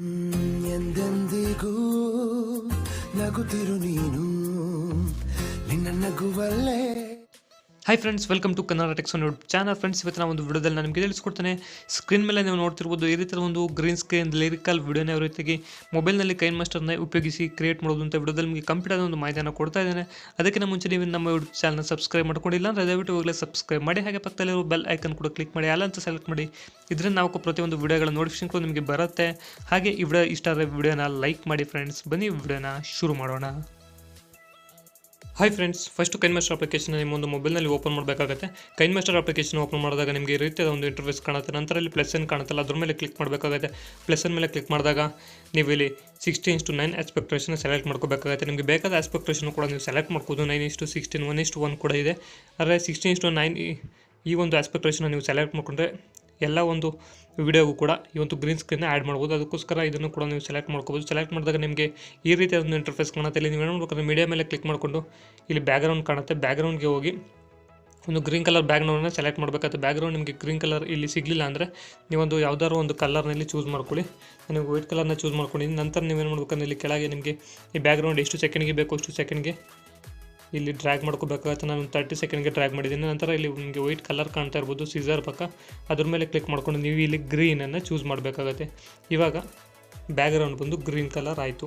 ಹ್ಮ್, ಎಂದೆಂದಿಗೂ ನಗುತ್ತಿರು ನೀನು ನಿನ್ನ ನಗುವಲ್ಲೇ hi friends welcome to Kannada techs YouTube channel friends ಇವತ್ತಿನ ಒಂದು ವಿಡಿಯೋದಲ್ಲಿ ನಾನು ನಿಮಗೆ ತಿಳಿಸ್ಕೊಡ್ತೇನೆ. ಸ್ಕ್ರೀನ್ ಮೇಲೆ ನೀವು ನೋಡ್ತಿರ್ಬೋದು ಈ ರೀತಿಯ ಒಂದು ಗ್ರೀನ್ ಸ್ಕ್ರೀನ್ ಲಿರಿಕಲ್ ವಿಡಿಯೋನ ಯಾವ ರೀತಿಯಾಗಿ ಮೊಬೈಲ್ನಲ್ಲಿ ಕೈನ್ ಮಾಸ್ಟರ್ನ ಉಪಯೋಗಿಸಿ ಕ್ರಿಯೇಟ್ ಮಾಡೋದು ಅಂತ ವಿಡಿಯೋದಲ್ಲಿ ನಿಮಗೆ ಕಂಪ್ಲೀಟ್ ಆದ ಒಂದು ಮಾಹಿತಿಯನ್ನು ಕೊಡ್ತಾ ಇದ್ದೇನೆ. ಅದಕ್ಕಿಂತ ಮುಂಚೆ ನೀವು ನಮ್ಮ ಯೂಟ್ಯೂಬ್ ಚಾನಲ್ನ ಸಬ್ಸ್ಕ್ರೈಬ್ ಮಾಡ್ಕೊಂಡಿಲ್ಲ ಅಂದರೆ ದಯವಿಟ್ಟು ಹೋಗಲೇ ಸಬ್ಸ್ಕ್ರೈಬ್ ಮಾಡಿ. ಹಾಗೆ ಪಕ್ಕದಲ್ಲಿರೋ ಬೆಲ್ ಐಕನ್ ಕೂಡ ಕ್ಲಿಕ್ ಮಾಡಿ. ಅಲ್ಲ ಅಂತ ಸೆಲೆಕ್ಟ್ ಮಾಡಿ. ಇದರಿಂದ ನಾವು ಪ್ರತಿಯೊಂದು ವಿಡಿಯೋಗಳ ನೋಟಿಫಿಕೇಶನ್ ಕೂಡ ನಿಮಗೆ ಬರುತ್ತೆ. ಹಾಗೆ ಈ ವಿಡಿಯೋ ಇಷ್ಟ ಆದರೆ ವಿಡಿಯೋನ ಲೈಕ್ ಮಾಡಿ ಫ್ರೆಂಡ್ಸ್ ಬನ್ನಿ ವಿಡಿಯೋನ ಶುರು ಮಾಡೋಣ. Hi friends first KineMaster application ನಿಮ್ಮ ಒಂದು ಮೊಬೈಲ್ನಲ್ಲಿ ಓಪನ್ ಮಾಡಬೇಕಾಗುತ್ತೆ. ಕೈನ್ ಮಾಸ್ಟರ್ ಅಪ್ಲಿಕೇಶನ್ ಓಪನ್ ಮಾಡಿದಾಗ ನಿಮಗೆ ಈ ರೀತಿಯಾದ ಒಂದು ಇಂಟರ್ಫೇಸ್ ಕಾಣುತ್ತೆ. ನಂತರ ಇಲ್ಲಿ ಪ್ಲಸ್ ಏನು ಕಾಣುತ್ತಲ್ಲ, ಅದ್ರ ಮೇಲೆ ಕ್ಲಿಕ್ ಮಾಡಬೇಕಾಗುತ್ತೆ. ಪ್ಲಸ್ ಮೇಲೆ ಕ್ಲಿಕ್ ಮಾಡಿದಾಗ ನೀವು ಇಲ್ಲಿ ಸಿಕ್ಸ್ಟೀನ್ ಇಷ್ಟು ನೈನ್ ಆಸ್ಪೆಕ್ಟ್ರೇಷನ್ ಸೆಲೆಕ್ಟ್ ಮಾಡ್ಕೋಬೇಕಾಗುತ್ತೆ. ನಿಮಗೆ ಬೇಕಾದ ಆಸ್ಪೆಕ್ಟ್ರೇಷನ್ ಕೂಡ ನೀವು ಸೆಲೆಕ್ಟ್ ಮಾಡ್ಬೋದು. ನೈನ್ ಇಷ್ಟು ಸಿಕ್ಸ್ಟೀನ್ ಒನ್ ಇಷ್ಟು ಒನ್ ಕೂಡ ಇದೆ. ಆದರೆ ಸಿಕ್ಸ್ಟೀನ್ ಇಷ್ಟು ನೈನ್ ಈ ಒಂದು ಆಸ್ಪೆಕ್ಟ್ರೇಷನ್ ನೀವು ಸೆಲೆಕ್ಟ್ ಮಾಡಿಕೊಂಡ್ರೆ ಎಲ್ಲ ಒಂದು ವಿಡಿಯೋಗೂ ಕೂಡ ಈ ಒಂದು ಗ್ರೀನ್ ಸ್ಕ್ರೀನ್ ಆ್ಯಡ್ ಮಾಡ್ಬೋದು. ಅದಕ್ಕೋಸ್ಕರ ಇದನ್ನು ಕೂಡ ನೀವು ಸೆಲೆಕ್ಟ್ ಮಾಡ್ಕೋಬೋದು. ಸೆಲೆಕ್ಟ್ ಮಾಡಿದಾಗ ನಿಮಗೆ ಈ ರೀತಿಯ ಒಂದು ಇಂಟರ್ಫೇಸ್ ಕಾಣುತ್ತೆ. ಇಲ್ಲಿ ನೀವು ಏನು ಮಾಡ್ಬೇಕಂದ್ರೆ ಮೀಡಿಯಾ ಮೇಲೆ ಕ್ಲಿಕ್ ಮಾಡಿಕೊಂಡು ಇಲ್ಲಿ ಬ್ಯಾಕ್ಗ್ರೌಂಡ್ ಕಾಣುತ್ತೆ. ಬ್ಯಾಕ್ಗ್ರೌಂಡ್ಗೆ ಹೋಗಿ ಒಂದು ಗ್ರೀನ್ ಕಲರ್ ಬ್ಯಾಕ್ಗ್ರೌಂಡನ್ನ ಸೆಲೆಕ್ಟ್ ಮಾಡಬೇಕಾಗುತ್ತೆ. ಬ್ಯಾಕ್ಗ್ರೌಂಡ್ ನಿಮಗೆ ಗ್ರೀನ್ ಕಲರ್ ಇಲ್ಲಿ ಸಿಗಲಿಲ್ಲ ಅಂದರೆ ನೀವೊಂದು ಯಾವ್ದಾದ್ರು ಒಂದು ಕಲರ್ನಲ್ಲಿ ಚೂಸ್ ಮಾಡ್ಕೊಳ್ಳಿ. ನನಗೆ ವೈಟ್ ಕಲರ್ನ ಚೂಸ್ ಮಾಡ್ಕೊಂಡಿದ್ದೀನಿ ನಂತರ ನೀವೇನು ಮಾಡ್ಬೇಕಂದ್ರೆ ಇಲ್ಲಿ ಕೆಳಗೆ ನಿಮಗೆ ಈ ಬ್ಯಾಕ್ಗ್ರೌಂಡ್ ಎಷ್ಟು ಸೆಕೆಂಡ್ಗೆ ಬೇಕು ಅಷ್ಟು ಸೆಕೆಂಡ್ಗೆ ಇಲ್ಲಿ ಡ್ರ್ಯಾಗ್ ಮಾಡ್ಕೋಬೇಕಾಗತ್ತೆ. ನಾನು ತರ್ಟಿ ಸೆಕೆಂಡ್ಗೆ ಡ್ರ್ಯಾಗ್ ಮಾಡಿದ್ದೀನಿ. ನಂತರ ಇಲ್ಲಿ ನಿಮಗೆ ವೈಟ್ ಕಲರ್ ಕಾಣ್ತಾ ಇರ್ಬೋದು ಸೀಸರ್ ಪಕ್ಕ. ಅದ್ರ ಮೇಲೆ ಕ್ಲಿಕ್ ಮಾಡ್ಕೊಂಡು ನೀವು ಇಲ್ಲಿ ಗ್ರೀನನ್ನು ಚೂಸ್ ಮಾಡಬೇಕಾಗತ್ತೆ. ಇವಾಗ ಬ್ಯಾಗ್ರೌಂಡ್ ಬಂದು ಗ್ರೀನ್ ಕಲರ್ ಆಯಿತು.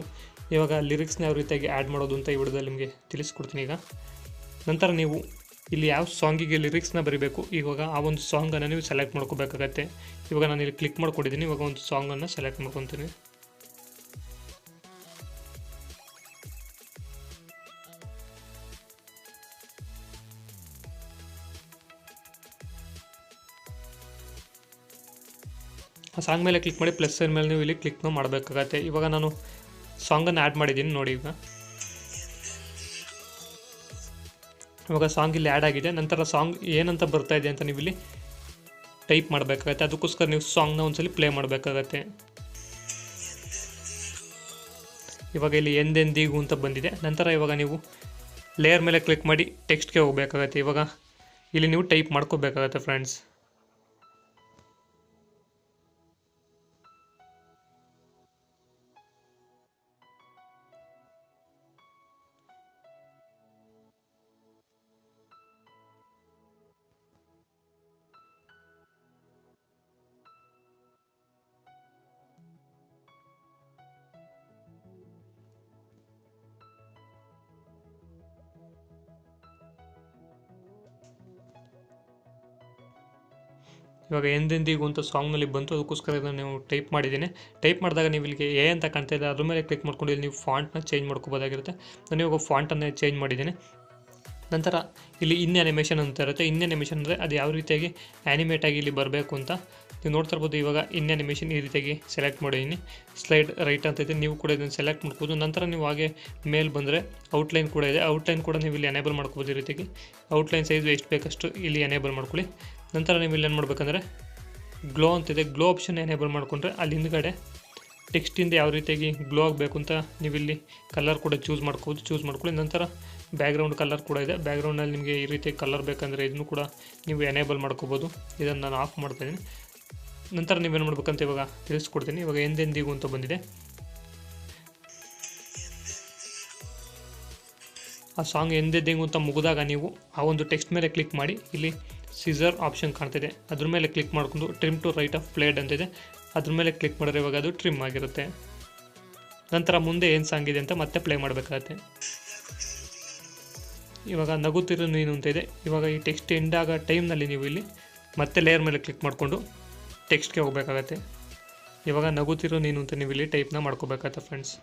ಇವಾಗ ಲಿರಿಕ್ಸ್ನ ಯಾವ ರೀತಿಯಾಗಿ ಆ್ಯಡ್ ಮಾಡೋದು ಅಂತ ಈ ವಿಡಿಯೋದಲ್ಲಿ ನಿಮಗೆ ತಿಳಿಸ್ಕೊಡ್ತೀನಿ ಈಗ. ನಂತರ ನೀವು ಇಲ್ಲಿ ಯಾವ ಸಾಂಗಿಗೆ ಲಿರಿಕ್ಸ್ನ ಬರೀಬೇಕು, ಇವಾಗ ಆ ಒಂದು ಸಾಂಗನ್ನು ನೀವು ಸೆಲೆಕ್ಟ್ ಮಾಡ್ಕೋಬೇಕಾಗತ್ತೆ. ಇವಾಗ ನಾನು ಇಲ್ಲಿ ಕ್ಲಿಕ್ ಮಾಡ್ಕೊಂಡಿದ್ದೀನಿ. ಇವಾಗ ಒಂದು ಸಾಂಗನ್ನು ಸೆಲೆಕ್ಟ್ ಮಾಡ್ಕೊತೀನಿ. ಸಾಂಗ್ ಮೇಲೆ ಕ್ಲಿಕ್ ಮಾಡಿ ಪ್ಲಸ್ ಮೇಲೆ ನೀವು ಇಲ್ಲಿ ಕ್ಲಿಕ್ ಮಾಡಬೇಕಾಗತ್ತೆ. ಇವಾಗ ನಾನು ಸಾಂಗನ್ನು ಆ್ಯಡ್ ಮಾಡಿದ್ದೀನಿ, ನೋಡಿ ಈಗ. ಇವಾಗ ಸಾಂಗ್ ಇಲ್ಲಿ ಆ್ಯಡ್ ಆಗಿದೆ. ನಂತರ ಸಾಂಗ್ ಏನಂತ ಬರ್ತಾ ಇದೆ ಅಂತ ನೀವು ಇಲ್ಲಿ ಟೈಪ್ ಮಾಡಬೇಕಾಗತ್ತೆ. ಅದಕ್ಕೋಸ್ಕರ ನೀವು ಸಾಂಗ್ನ ಒಂದ್ಸಲಿ ಪ್ಲೇ ಮಾಡಬೇಕಾಗತ್ತೆ. ಇವಾಗ ಇಲ್ಲಿ ಎಂದೆಂದಿಗೂ ಅಂತ ಬಂದಿದೆ. ನಂತರ ಇವಾಗ ನೀವು ಲೇಯರ್ ಮೇಲೆ ಕ್ಲಿಕ್ ಮಾಡಿ ಟೆಕ್ಸ್ಟ್ಗೆ ಹೋಗಬೇಕಾಗತ್ತೆ. ಇವಾಗ ಇಲ್ಲಿ ನೀವು ಟೈಪ್ ಮಾಡ್ಕೋಬೇಕಾಗತ್ತೆ ಫ್ರೆಂಡ್ಸ್ ಇವಾಗ ಎಂದೆಂದಿಗೂ ಅಂತ ಸಾಂಗ್ನಲ್ಲಿ ಬಂತು, ಅದಕ್ಕೋಸ್ಕರ ಇದನ್ನು ನೀವು ಟೈಪ್ ಮಾಡಿದ್ದೀನಿ. ಟೈಪ್ ಮಾಡಿದಾಗ ನೀವು ಇಲ್ಲಿಗೆ ಎ ಅಂತ ಕಾಣ್ತಾ ಇದೆ, ಅದ್ರ ಮೇಲೆ ಕ್ಲಿಕ್ ಮಾಡ್ಕೊಂಡು ಇಲ್ಲಿ ನೀವು ಫಾಂಟ್ನ ಚೇಂಜ್ ಮಾಡ್ಕೋಬೋದಾಗಿರುತ್ತೆ. ನಾನು ಇವಾಗ ಫಾಂಟನ್ನು ಚೇಂಜ್ ಮಾಡಿದ್ದೀನಿ. ನಂತರ ಇಲ್ಲಿ ಇನ್ ಅನಿಮೇಷನ್ ಅಂತ ಇರುತ್ತೆ. ಇನ್ ಅನಿಮೇಷನ್ ಅಂದರೆ ಅದು ಯಾವ ರೀತಿಯಾಗಿ ಆ್ಯನಿಮೇಟಾಗಿ ಇಲ್ಲಿ ಬರಬೇಕು ಅಂತ ನೀವು ನೋಡ್ತಾ ಇರ್ಬೋದು, ಇವಾಗ ಇನ್ ಅನಿಮೇಷನ್ ಈ ರೀತಿಯಾಗಿ ಸೆಲೆಕ್ಟ್ ಮಾಡಿದ್ದೀನಿ. ಸ್ಲೈಡ್ ರೈಟ್ ಅಂತ ಇದೆ. ನೀವು ಕೂಡ ಇದನ್ನು ಸೆಲೆಕ್ಟ್ ಮಾಡ್ಬೋದು. ನಂತರ ನೀವು ಹಾಗೆ ಮೇಲ್ ಬಂದರೆ ಔಟ್ಲೈನ್ ಕೂಡ ಇದೆ. ಔಟ್ಲೈನ್ ಕೂಡ ನೀವು ಇಲ್ಲಿ ಎನೇಬಲ್ ಮಾಡ್ಕೋಬೋದು ಈ ರೀತಿಯಾಗಿ. ಔಟ್ಲೈನ್ ಸೈಜ್ ಎಷ್ಟು ಬೇಕಷ್ಟು ಇಲ್ಲಿ ಎನೇಬಲ್ ಮಾಡ್ಕೊಳ್ಳಿ. ನಂತರ ನೀವು ಇಲ್ಲಿ ಏನು ಮಾಡ್ಬೇಕಂದ್ರೆ ಗ್ಲೋ ಅಂತಿದೆ ಗ್ಲೋ ಆಪ್ಷನ್ ಎನೇಬಲ್ ಮಾಡ್ಕೊಂಡ್ರೆ ಅಲ್ಲಿ ಹಿಂದ್ಗಡೆ ಟೆಕ್ಸ್ಟಿಂದ ಯಾವ ರೀತಿಯಾಗಿ ಗ್ಲೋ ಆಗಬೇಕು ಅಂತ ನೀವು ಇಲ್ಲಿ ಕಲರ್ ಕೂಡ ಚೂಸ್ ಮಾಡ್ಕೋಬೋದು. ಚೂಸ್ ಮಾಡ್ಕೊಳ್ಳಿ. ನಂತರ ಬ್ಯಾಕ್ಗ್ರೌಂಡ್ ಕಲರ್ ಕೂಡ ಇದೆ. ಬ್ಯಾಕ್ಗ್ರೌಂಡಲ್ಲಿ ನಿಮಗೆ ಈ ರೀತಿ ಕಲರ್ ಬೇಕಂದರೆ ಇದನ್ನು ಕೂಡ ನೀವು ಎನೇಬಲ್ ಮಾಡ್ಕೋಬೋದು. ಇದನ್ನು ನಾನು ಆಫ್ ಮಾಡ್ತಾಯಿದ್ದೀನಿ ನಂತರ ನೀವೇನು ಮಾಡ್ಬೇಕಂತ ಇವಾಗ ತಿಳಿಸ್ಕೊಡ್ತೀನಿ. ಇವಾಗ ಎಂದೆಂದಿಗೂ ಅಂತ ಬಂದಿದೆ. ಆ ಸಾಂಗ್ ಎಂದೆಂದಿಗೂ ಅಂತ ಮುಗಿದಾಗ ನೀವು ಆ ಒಂದು ಟೆಕ್ಸ್ಟ್ ಮೇಲೆ ಕ್ಲಿಕ್ ಮಾಡಿ. ಇಲ್ಲಿ ಸೀಸರ್ ಆಪ್ಷನ್ ಕಾಣ್ತಿದೆ. ಅದ್ರ ಮೇಲೆ ಕ್ಲಿಕ್ ಮಾಡ್ಕೊಂಡು trim to right of playhead ಅಂತಿದೆ ಅದ್ರ ಮೇಲೆ ಕ್ಲಿಕ್ ಮಾಡಿದ್ರೆ ಇವಾಗ ಅದು ಟ್ರಿಮ್ ಆಗಿರುತ್ತೆ. ನಂತರ ಮುಂದೆ ಏನು ಸಾಂಗ್ ಇದೆ ಅಂತ ಮತ್ತೆ ಪ್ಲೇ ಮಾಡಬೇಕಾಗತ್ತೆ. ಇವಾಗ ನಗುತ್ತಿರೋ ನೀನು ಅಂತ ಇದೆ. ಇವಾಗ ಈ ಟೆಕ್ಸ್ಟ್ ಎಂಡ್ ಆಗೋ ಟೈಮ್ನಲ್ಲಿ ನೀವು ಇಲ್ಲಿ ಮತ್ತೆ ಲೇಯರ್ ಮೇಲೆ ಕ್ಲಿಕ್ ಮಾಡಿಕೊಂಡು ಟೆಕ್ಸ್ಟ್ಗೆ ಹೋಗಬೇಕಾಗತ್ತೆ. ಇವಾಗ ನಗುತ್ತಿರೋ ನೀನು ಅಂತ ನೀವು ಇಲ್ಲಿ ಟೈಪ್ನ ಮಾಡ್ಕೋಬೇಕಾಗತ್ತೆ ಫ್ರೆಂಡ್ಸ್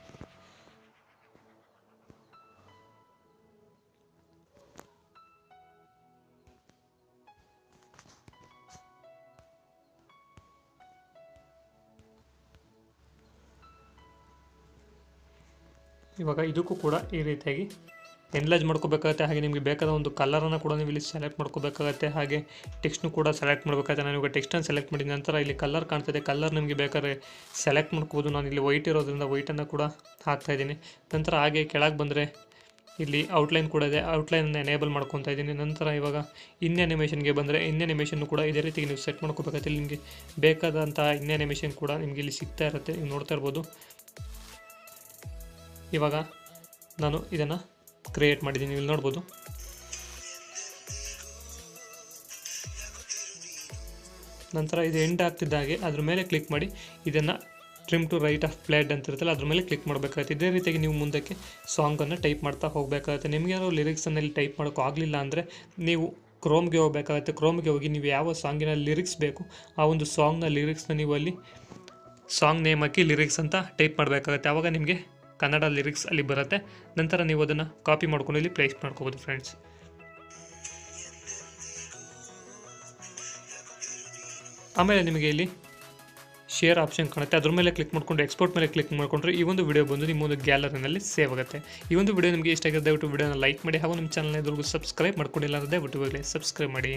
ಇವಾಗ ಇದಕ್ಕೂ ಕೂಡ ಈ ರೀತಿಯಾಗಿ ಎನ್ಲಾಜ್ ಮಾಡ್ಕೋಬೇಕಾಗತ್ತೆ, ಹಾಗೆ ನಿಮಗೆ ಬೇಕಾದ ಒಂದು ಕಲರನ್ನು ಕೂಡ ನೀವು ಇಲ್ಲಿ ಸೆಲೆಕ್ಟ್ ಮಾಡ್ಕೋಬೇಕಾಗತ್ತೆ, ಹಾಗೆ ಟೆಕ್ಸ್ಟ್ನು ಕೂಡ ಸೆಲೆಕ್ಟ್ ಮಾಡಬೇಕಾಗುತ್ತೆ. ನಾನು ಇವಾಗ ಟೆಕ್ಸ್ಟನ್ನು ಸೆಲೆಕ್ಟ್ ಮಾಡಿದ ನಂತರ ಇಲ್ಲಿ ಕಲರ್ ಕಾಣ್ತಿದೆ. ಕಲರ್ ನಿಮಗೆ ಬೇಕಾದ್ರೆ ಸೆಲೆಕ್ಟ್ ಮಾಡ್ಕೋಬೋದು. ನಾನು ಇಲ್ಲಿ ವೈಟ್ ಇರೋದ್ರಿಂದ ವೈಟನ್ನು ಕೂಡ ಹಾಕ್ತಾ ಇದ್ದೀನಿ. ನಂತರ ಹಾಗೆ ಕೆಳಗೆ ಬಂದರೆ ಇಲ್ಲಿ ಔಟ್ಲೈನ್ ಕೂಡ ಇದೆ. ಔಟ್ಲೈನನ್ನು ಎನೇಬಲ್ ಮಾಡ್ಕೊತಾ ಇದ್ದೀನಿ. ನಂತರ ಇವಾಗ ಇನ್ ಅನಿಮೇಷನ್ಗೆ ಬಂದರೆ ಇನ್ ಅನಿಮೇಷನ್ ಕೂಡ ಇದೇ ರೀತಿ ನೀವು ಸೆಟ್ ಮಾಡ್ಕೋಬೇಕಾಗತ್ತೆ. ಇಲ್ಲಿ ನಿಮಗೆ ಬೇಕಾದಂತಹ ಇನ್ ಅನಿಮೇಷನ್ ಕೂಡ ನಿಮಗೆ ಇಲ್ಲಿ ಸಿಗ್ತಾ ಇರುತ್ತೆ. ನೀವು ನೋಡ್ತಾ ಇರ್ಬೋದು. ಇವಾಗ ನಾನು ಇದನ್ನು ಕ್ರಿಯೇಟ್ ಮಾಡಿದ್ದೀನಿ, ಇಲ್ಲಿ ನೋಡ್ಬೋದು. ನಂತರ ಇದು ಎಂಡ್ ಆಗ್ತಿದ್ದ ಹಾಗೆ, ಅದ್ರ ಮೇಲೆ ಕ್ಲಿಕ್ ಮಾಡಿ, ಇದನ್ನು trim to right of playhead ಅಂತ ಇರುತ್ತಲ್ಲ, ಅದ್ರ ಮೇಲೆ ಕ್ಲಿಕ್ ಮಾಡಬೇಕಾಗುತ್ತೆ. ಇದೇ ರೀತಿಯಾಗಿ ನೀವು ಮುಂದಕ್ಕೆ ಸಾಂಗನ್ನು ಟೈಪ್ ಮಾಡ್ತಾ ಹೋಗಬೇಕಾಗುತ್ತೆ. ನಿಮಗೆ ಯಾರೋ ಟೈಪ್ ಮಾಡೋಕ್ಕೂ ಆಗಲಿಲ್ಲ ಅಂದರೆ, ನೀವು ಕ್ರೋಮ್ಗೆ ಹೋಗಬೇಕಾಗುತ್ತೆ. ಕ್ರೋಮ್ಗೆ ಹೋಗಿ ನೀವು ಯಾವ ಸಾಂಗಿನ ಲಿರಿಕ್ಸ್ ಬೇಕು, ಆ ಒಂದು ಸಾಂಗ್ನ ಲಿರಿಕ್ಸ್ನ ನೀವು ಅಲ್ಲಿ ಸಾಂಗ್ ನೇಮ್ ಹಾಕಿ ಲಿರಿಕ್ಸ್ ಅಂತ ಟೈಪ್ ಮಾಡಬೇಕಾಗುತ್ತೆ. ಆವಾಗ ನಿಮಗೆ ಕನ್ನಡ ಲಿರಿಕ್ಸ್ ಅಲ್ಲಿ ಬರುತ್ತೆ. ನಂತರ ನೀವು ಅದನ್ನು ಕಾಪಿ ಮಾಡ್ಕೊಂಡು ಇಲ್ಲಿ ಪ್ಲೇಸ್ ಮಾಡ್ಕೋಬೋದು ಫ್ರೆಂಡ್ಸ್ ಆಮೇಲೆ ನಿಮಗೆ ಇಲ್ಲಿ ಶೇರ್ ಆಪ್ಷನ್ ಕಾಣುತ್ತೆ. ಅದ್ರ ಮೇಲೆ ಕ್ಲಿಕ್ ಮಾಡ್ಕೊಂಡು ಎಕ್ಸ್ಪೋರ್ಟ್ ಮೇಲೆ ಕ್ಲಿಕ್ ಮಾಡಿಕೊಂಡ್ರೆ ಈ ಒಂದು ವಿಡಿಯೋ ಬಂದು ನಿಮ್ಮ ಒಂದು ಗ್ಯಾಲರಿನಲ್ಲಿ ಸೇವ್ ಆಗುತ್ತೆ. ಈ ಒಂದು ವಿಡಿಯೋ ನಿಮಗೆ ಇಷ್ಟ ಆಗಿದೆ ದಯವಿಟ್ಟು ವಿಡಿಯೋನ ಲೈಕ್ ಮಾಡಿ ಹಾಗೂ ನಿಮ್ಮ ಚಾನಲ್ನ ಇದ್ರಿಗೂ ಸಬ್ಸ್ಕ್ರೈಬ್ ಮಾಡ್ಕೊಂಡಿಲ್ಲ ಅಂದರೆ ದಯವಿಟ್ಟು ಸಬ್ಸ್ಕ್ರೈಬ್ ಮಾಡಿ.